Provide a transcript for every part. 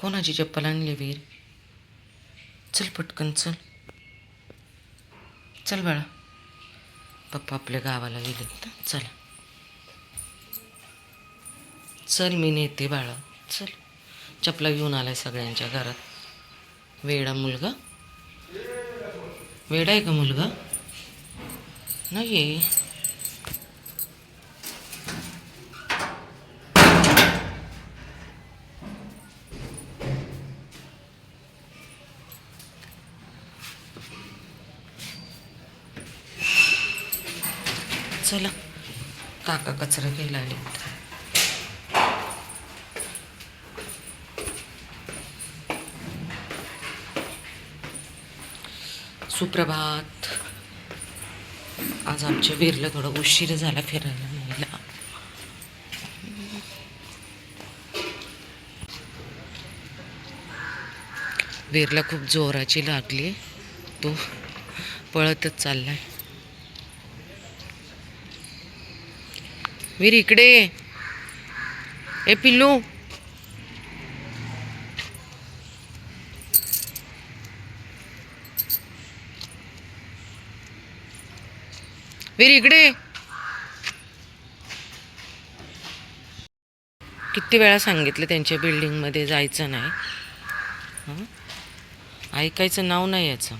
कोणाची चप्पल आणली वीर? चल पटकन चल. चल बाळा. पप्पा आपल्या गावाला गेलेत ना. चला. चल मी नेते बाळा. चल. चपला घेऊन आलाय सगळ्यांच्या घरात. वेडा मुलगा? वेडा आहे का मुलगा? नाही आहे चला. काका कचरा घ्यायला आले. सुप्रभात. आज आमच्या वीरला थोडा उशीर झाला फिरायला न्यायला. वीरला खूप जोराची लागली. तो पळतच चाललाय. वीर इकडे. ए पिल्लू. वीर इकडे. किती वेळा सांगितलं त्यांच्या बिल्डिंगमध्ये जायचं नाही. ऐकायचं नाव नाही याचं.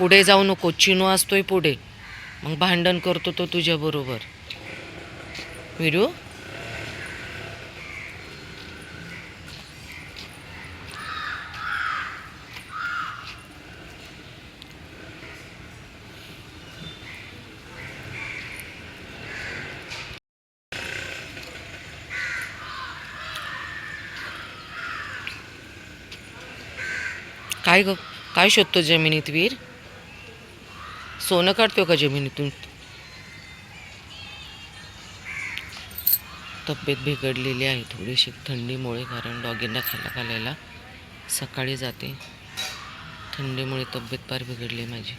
पुढे जाऊ नको चिनू असतोय पुढे. मग भांडण करतो तो तुझ्याबरोबर व्हिडिओ विरू काय ग? काय शोधतो जमिनीत वीर? सोनं काढतो का जमिनीतून? तब्येत बिघडलेली आहे थोडीशी थंडीमुळे कारण डॉगींना खायला घालायला सकाळी जाते. थंडीमुळे तब्येत फार बिघडली माझी.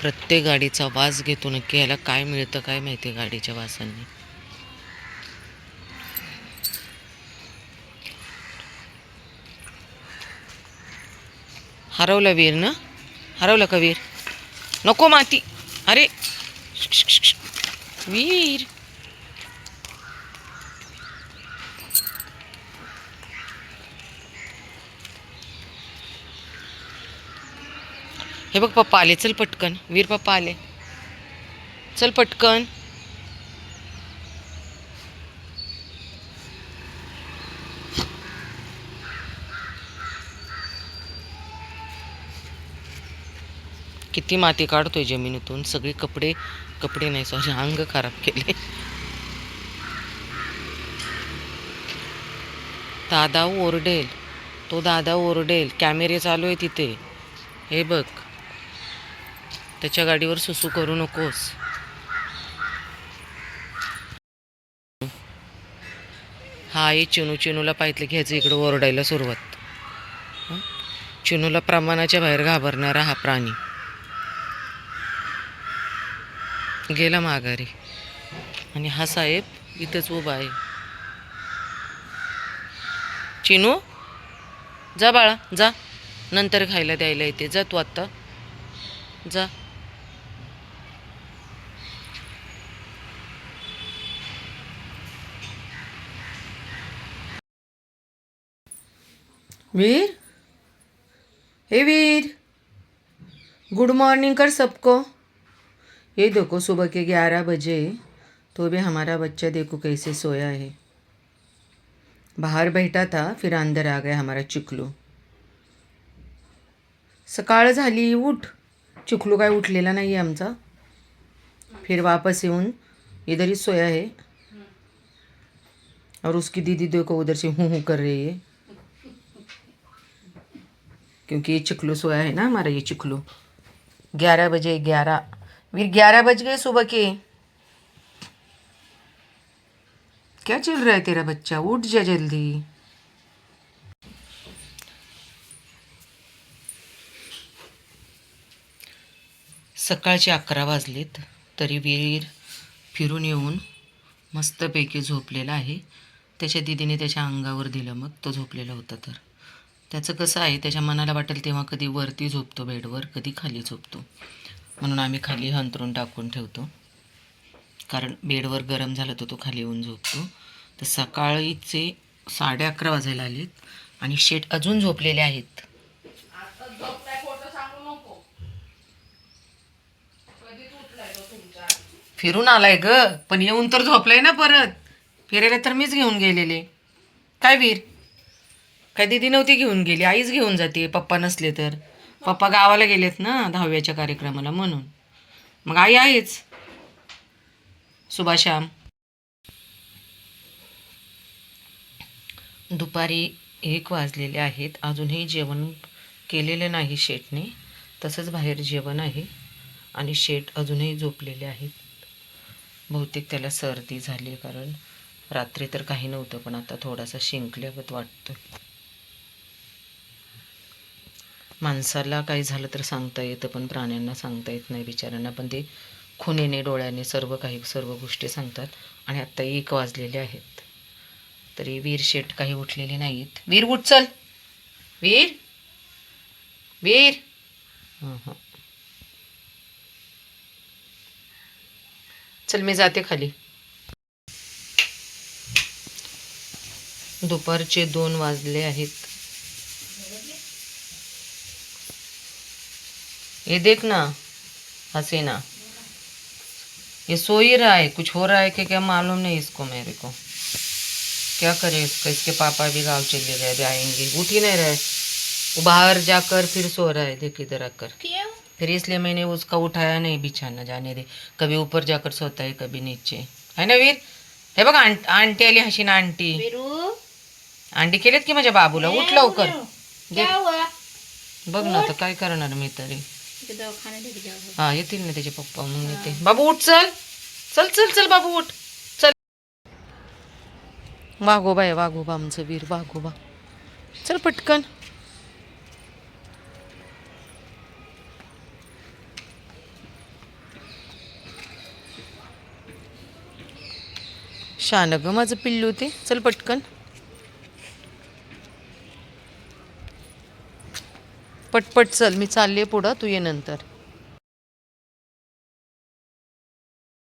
प्रत्येक गाडीचा वास घेतो नक्की याला काय मिळतं काय माहिती गाडीच्या वासांनी? हरवलं वीर ना? हरवलं का वीर? नको माती. अरे. वीर. हे बघ पप्पा आले. चल पटकन. वीर पप्पा आले. चल पटकन. किती माती काढतोय जमिनीतून? सगळे कपडे कपडे नाही सॉरी अंग खराब केले. दादा ओरडेल. तो दादा ओरडेल. कॅमेरे चालू आहे तिथे. हे बघ. त्याच्या गाडीवर सुसू करू नकोस. हा ये चिनू चिनूला पाहिजे घ्यायचं इकडं ओरडायला सुरुवात. चिनूला प्रमाणाच्या बाहेर घाबरणारा हा प्राणी. गेला माघारी. आणि हा साहेब इथंच उभा आहे. चिनू जा बाळा जा. नंतर खायला द्यायला येते. जा तू आत्ता. जा. वीर? हे वीर. गुड मॉर्निंग कर सबको. ये देखो सुबह के ग्यारह बजे तो भी हमारा बच्चा देखो कैसे सोया है। बाहर बैठा था फिर अंदर आ गया हमारा चिकलू। सकाळ झाली उठ। चिकलू काय उठलेला नाही आहे आमचा। फिर वापस येऊन इधर ही सोया है और उसकी दीदी देखो उधर से हूँ हूँ कर रही है। क्योंकि ये चिकलू सोया है ना हमारा ये चिकलू। ग्यारह बजे ग्यारह। वीर ग्यारह बज गए सुबह के। क्या चल रहा है तेरा बच्चा? उठ जा जल्दी। सकाळचे अकरा वाजलेत तरी वीर फिरून येऊन मस्तपैकी झोपलेला आहे. त्याच्या दिदीने त्याच्या अंगावर दिलं मग तो झोपलेला होता तर. त्याचं कसं आहे त्याच्या मनाला वाटेल तेव्हा कधी वरती झोपतो बेडवर कधी खाली झोपतो. म्हणून आम्ही खाली हंतरून टाकून ठेवतो. कारण बेडवर गरम झालं तर तो खाली येऊन झोपतो. तर सकाळीचे साडे अकरा वाजायला आलेत आणि शेट अजून झोपलेले आहेत. फिरून आलाय ग पण येऊन तर झोपलाय ना परत. फिरायला तर मीच घेऊन गेलेले. काय वीर? काय दिदी नव्हती घेऊन गेली आईच घेऊन जाते पप्पा नसले तर. पप्पा गावाला गेलेत ना दहाव्याच्या कार्यक्रमाला म्हणून. मग आई आहेच. सुभाश्याम दुपारी एक वाजलेले आहेत. अजूनही जेवण केलेलं नाही शेटने तसंच बाहेर जेवण आहे आणि शेट अजूनही झोपलेले आहेत. बहुतेक त्याला सर्दी झाली कारण रात्री तर काही नव्हतं पण आता थोडासा शिंकल्यागत वाटतं माणसाला काही झालं तर सांगता येतं पण प्राण्यांना सांगता येत नाही बिचाऱ्यांना. पण ते खुनेने डोळ्याने सर्व काही सर्व गोष्टी सांगतात. आणि आत्ता एक वाजलेले आहेत. तरी वीर शेट काही उठलेले नाहीत. वीर उठचल वीर. वीर. हां हां. चल मी जाते खाली. दुपारचे दोन वाजले आहेत. ये देख ना हसीना। ये सो ही रहा है कुछ हो रहा है कि क्या मालूम नहीं इसको मेरे को। क्या करे इसका? इसके पापा भी गाँव चले गए आएँगे उठ ही नहीं रहे। वो बाहर जाकर फिर सो रहा है देख इधर आकर। फिर इसलिए मैंने उसका उठाया नहीं बिछाना जाने दे। कभी ऊपर जाकर सोता है कभी नीचे। है ना वीर? हे बघ आंट आंटी आली हशीना आंटी। आंटी केलेत की माझ्या बाबूला? उठ लवकर. बघ ना तर काय करणार मी तरी। हा येतील ना त्याचे पप्पा मग येते. बाबू उठ चल. चल चल चल बाबू उठ. चल. वाघोबा आहे वाघोबा आमचं वीर वाघोबा चल पटकन. शान ग माझं पिल्लू ते. चल पटकन. पटपट चल मी चालले पुढं तू ये नंतर.